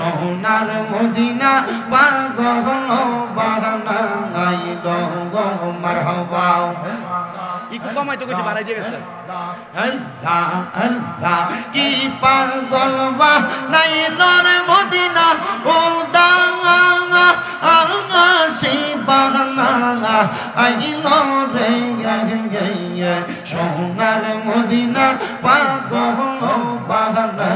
সোনার মদিনা পাগল গো মারহাবা। একটু কমাই তো কিছু বাড়াই দিয়ে গেছে। আল্লাহ আল্লাহ কি পাগল বা নাই নর মদিনা ও দাঙ্গা সি বাহানা আইল রে সোনার মদিনা পাগল বাহানা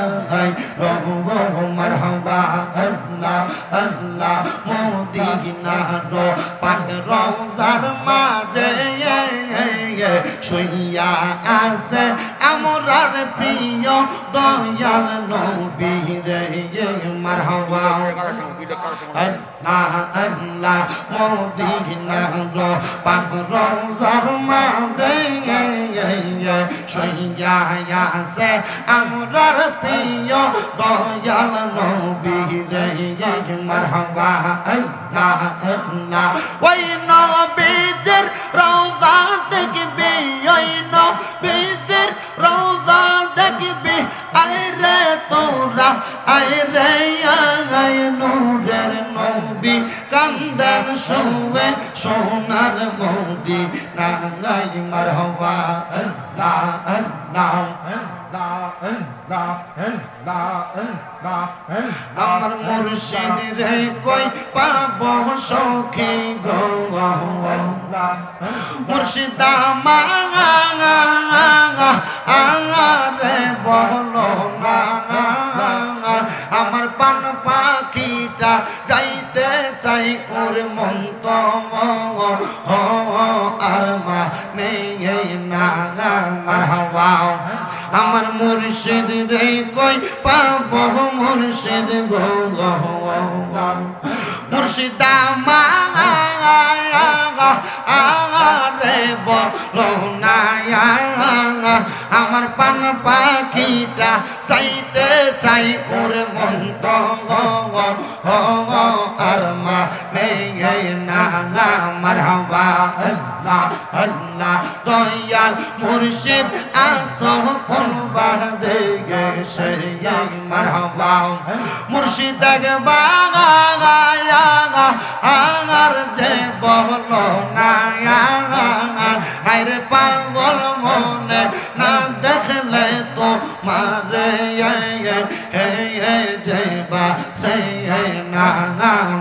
রব মারহাবা আল্লাহ আল্লাহ মদিনা রো পাক রওজার মাঝে শুইয়া আছে আমরার প্রিয় দয়াল নবী রে মারহাবা। আল্লাহ আল্লাহ, মদিনা রো পাক রওজার মাঝে শুইয়া আছে আমরার প্রিয় দয়াল নবী রে মারহাবা। আল্লাহ আল্লাহ, ওই নবীদের রওজা দেখবি, ওই নবীদের মারহবা আল্লাহ আল্লাহ আমার মুর্শিদ রে কই পাব সখী গো মুর্শিদা মাঙা রে বলো না আমার পান পাখিটা যাইতে আর মা নেই না আমার হাওয়া আমার মুর্শিদ রে কই পাব মুর্শিদ গো মুর্শিদা মা রে বলো আমার পান পাখিটা চাইতে চাই ওর মন্ত আর মা না আমার হাওয়া আল্লাহ আল্লাহ, দয়াল মুর্শিদ, আসো কোন বাদে গেছে মারহাবা। মুর্শিদ বাগা আগার যে বলো না যেবা সেই না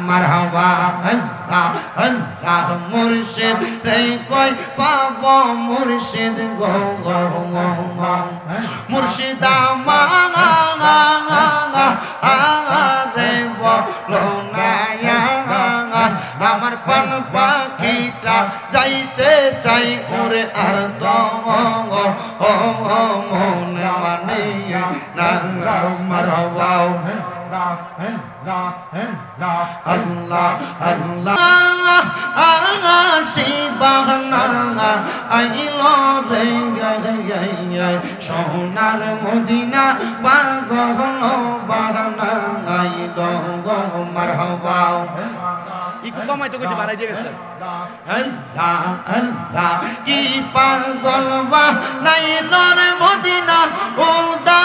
মারহাবা আল্লাহ আল্লাহ মুর্শিদ রে কই পাব মুর্শিদ গো গো মুর্শিদা মাঙা রে বলো না আমার পান পাখিটা যাইতে চাই ওরে আর তো সোনার মদিনা পাগল বাহনা আইল মারহবাও একটু কমাই তো কিছু বাড়াই দিয়ে গেছে আল্লাহ আল্লাহ কি পাগল বা নাই নর মদিনা ও দাঙ্গা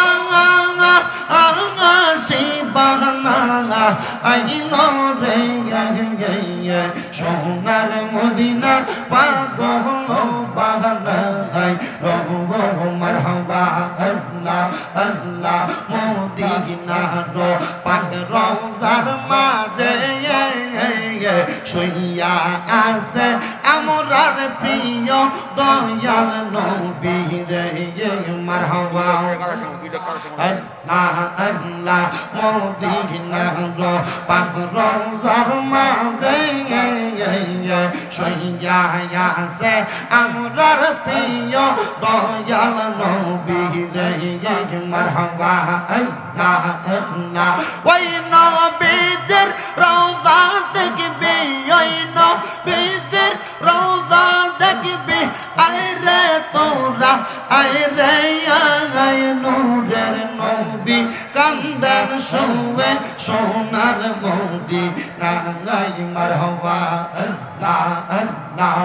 আইল রে সোনার মদিনা পাগল বাহনা গাই রব মারহাবা, আল্লাহ আল্লাহ মদিনা রো পাক আছে মারহাবা আল্লাহ আল্লাহ মদিনা রো পাক রওজার মাঝে শুইয়া আছে আমরার প্রিয় দয়াল নবী রে মারহাবা আল্লাহ আল্লাহ ওই নবীদের দেখবি আয় রে তোরা আয় রে আয় নূরের নবী কান্দান শুয়ে সোনার মৌদি নাগাই মারহবা, আল্লাহ আল্লাহ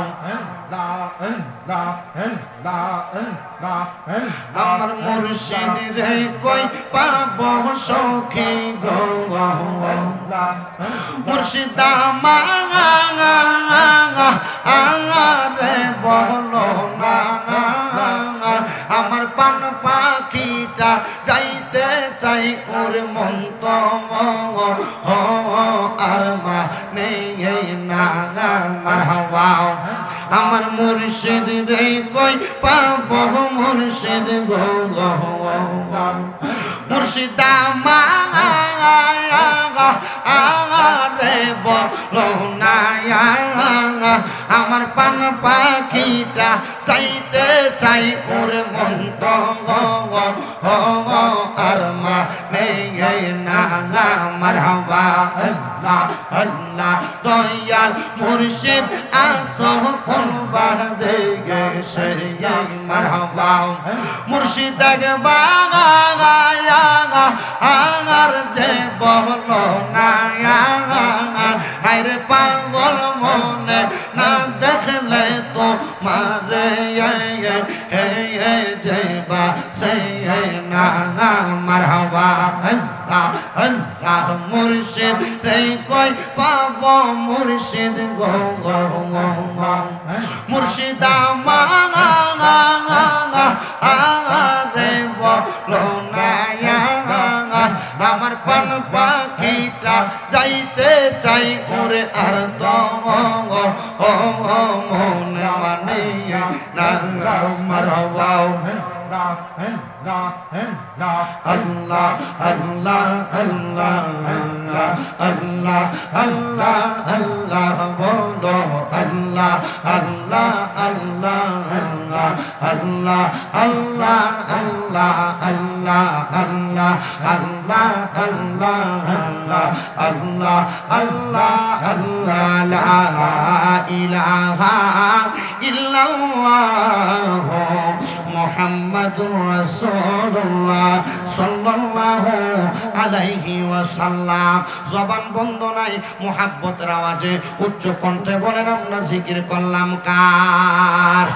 আমার মুর্শিদ রে কই পাব সখী গো মুর্শিদা রে আমার মুর্শিদ রে কই পাব মুর্শিদ গো গো মুর্শিদ মা রে বলো না আমার পান পাখিটা চাইতে চাই ওরে মন্ত আর মা নেই না আমার হওয়া আল্লাহ আল্লাহ, দয়াল মুর্শিদ, আসো, কোন বাদে গেছে মার হওয়া মুর্শিদ বাগা আগার যে বলো না পাগল মনে আল্লাহ মুর্শিদ রে কই পাব মুর্শিদ? গো গো মুর্শিদা, মা রে বলো না আমার পান পাখিটা যাইতে চাই ওরে, আর তো মনে মানে না, আমার বাও আল্লাহ আল্লাহ আল্লাহ আল্লাহ আল্লাহ আল্লাহ বলো আল্লাহ আল্লাহ আল্লাহ আল্লাহ আল্লাহ আল্লাহ আল্লাহ আল্লাহ আল্লাহ আল্লাহ আল্লাহ আল্লাহ আল্লাহ লা ইলাহা ইল্লাল্লাহ মুহাম্মাদুর ওয়াসাল্লাম। জবান উচ্চ কণ্ঠে বলেন আমরা জিকির করলাম কার?